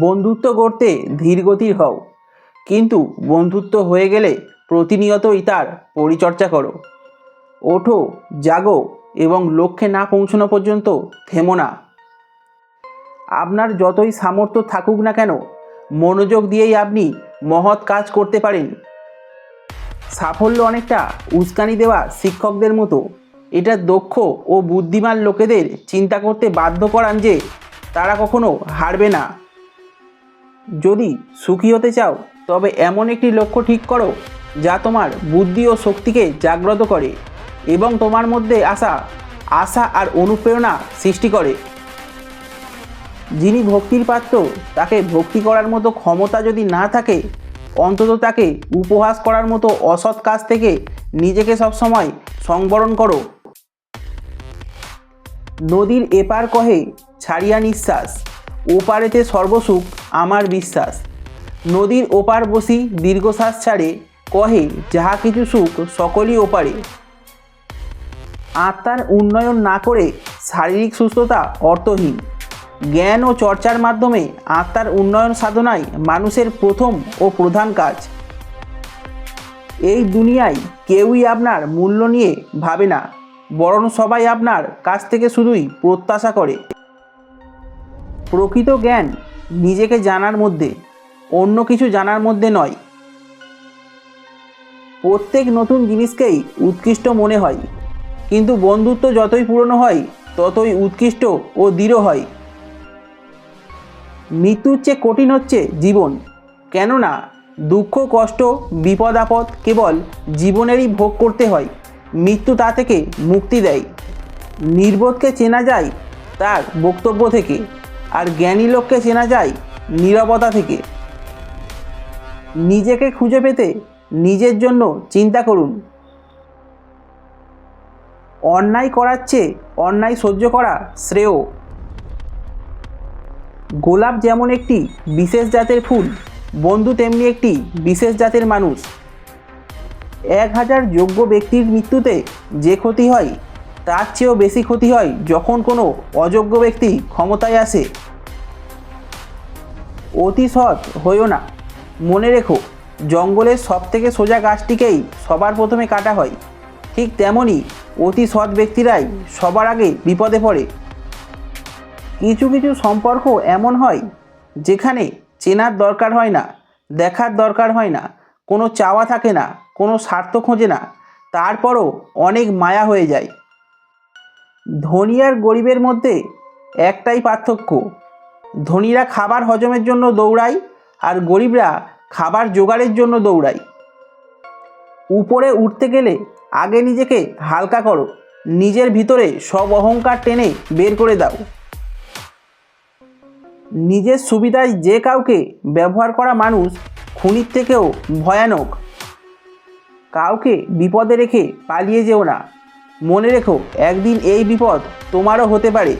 বন্ধুত্ব করতে ধীরগতির হও। কিন্তু বন্ধুত্ব হয়ে গেলে প্রতিনিয়তই তার পরিচর্যা করো। ওঠো, জাগো এবং লক্ষ্যে না পৌঁছানো পর্যন্ত থেমো না। আপনার যতই সামর্থ্য থাকুক না কেন, মনোযোগ দিয়েই আপনি মহৎ কাজ করতে পারেন। সাফল্য অনেকটা উস্কানি দেওয়া শিক্ষকদের মতো। এটা দক্ষ ও বুদ্ধিমান লোকেদের চিন্তা করতে বাধ্য করান যে, তারা কখনো হারবে না। যদি সুখী হতে চাও, তবে এমন একটি লক্ষ্য ঠিক করো, যা তোমার বুদ্ধি ও শক্তিকে জাগ্রত করে এবং তোমার মধ্যে আসা আশা আর অনুপ্রেরণা সৃষ্টি করে। যিনি ভক্তির পাত্র, তাকে ভক্তি করার মতো ক্ষমতা যদি না থাকে, অন্তত তাকে উপহাস করার মতো অসৎ কাজ থেকে নিজেকে সবসময় সংবরণ করো। নদীর এপার কহে, ছাড়িয়া নিঃশ্বাস। ওপারেতে সর্বসুখ আমার বিশ্বাস। নদীর ওপার বসি দীর্ঘশ্বাস ছাড়ে, কহে, যাহা কিছু সুখ, সকলই ওপারে। আত্মার উন্নয়ন না করে শারীরিক সুস্থতা অর্থহীন। জ্ঞান ও চর্চার মাধ্যমে আত্মার উন্নয়ন সাধনাই মানুষের প্রথম ও প্রধান কাজ। এই দুনিয়ায় কেউই আপনার মূল্য নিয়ে ভাবে না, বরং সবাই আপনার কাছ থেকে শুধুই প্রত্যাশা করে। প্রকৃত জ্ঞান নিজেকে জানার মধ্যে, অন্য কিছু জানার মধ্যে নয়। প্রত্যেক নতুন জিনিসকেই উৎকৃষ্ট মনে হয়, কিন্তু বন্ধুত্ব যতই পুরনো হয়, ততই উৎকৃষ্ট ও দৃঢ় হয়। মৃত্যুর চেয়ে কঠিন হচ্ছে জীবন, কেননা দুঃখ, কষ্ট, বিপদ, আপদ কেবল জীবনেরই ভোগ করতে হয়। মৃত্যু তা থেকে মুক্তি দেয়। নির্বোধকে চেনা যায় তার বক্তব্য থেকে। আর জ্ঞানী লোককে চেনা যায় নীরবতা থেকে। নিজেকে খুঁজে পেতে নিজের জন্য চিন্তা করুন। অন্যায় করার চেয়ে অন্যায় সহ্য করা শ্রেয়। গোলাপ যেমন একটি বিশেষ জাতের ফুল, বন্ধু তেমনি একটি বিশেষ জাতের মানুষ। এক হাজার যোগ্য ব্যক্তির মৃত্যুতে যে ক্ষতি হয় তার চেয়েও বেশি ক্ষতি হয় যখন কোনো অযোগ্য ব্যক্তি ক্ষমতায় আসে। অতি সৎ হইও না। মনে রেখো, জঙ্গলের সব থেকে সোজা গাছটিকেই সবার প্রথমে কাটা হয়। ঠিক তেমনই অতি সৎ ব্যক্তিরাই সবার আগে বিপদে পড়ে। কিছু কিছু সম্পর্ক এমন হয় যেখানে চেনার দরকার হয় না, দেখার দরকার হয় না, কোনো চাওয়া থাকে না, কোনো স্বার্থ খোঁজে না। তারপরও অনেক মায়া হয়ে যায়। ধনী আর গরিবের মধ্যে একটাই পার্থক্য। ধনীরা খাবার হজমের জন্য দৌড়ায় আর গরিবরা খাবার জোগাড়ের জন্য দৌড়ায়। উপরে উঠতে গেলে আগে নিজেকে হালকা করো, নিজের ভিতরে সব অহংকার টেনে বের করে দাও। নিজের সুবিধায় যে কাউকে ব্যবহার করা মানুষ খুনির থেকেও ভয়ানক। কাউকে বিপদে রেখে পালিয়ে যেও না। মনে রেখো একদিন এই বিপদ তোমারও হতে পারে।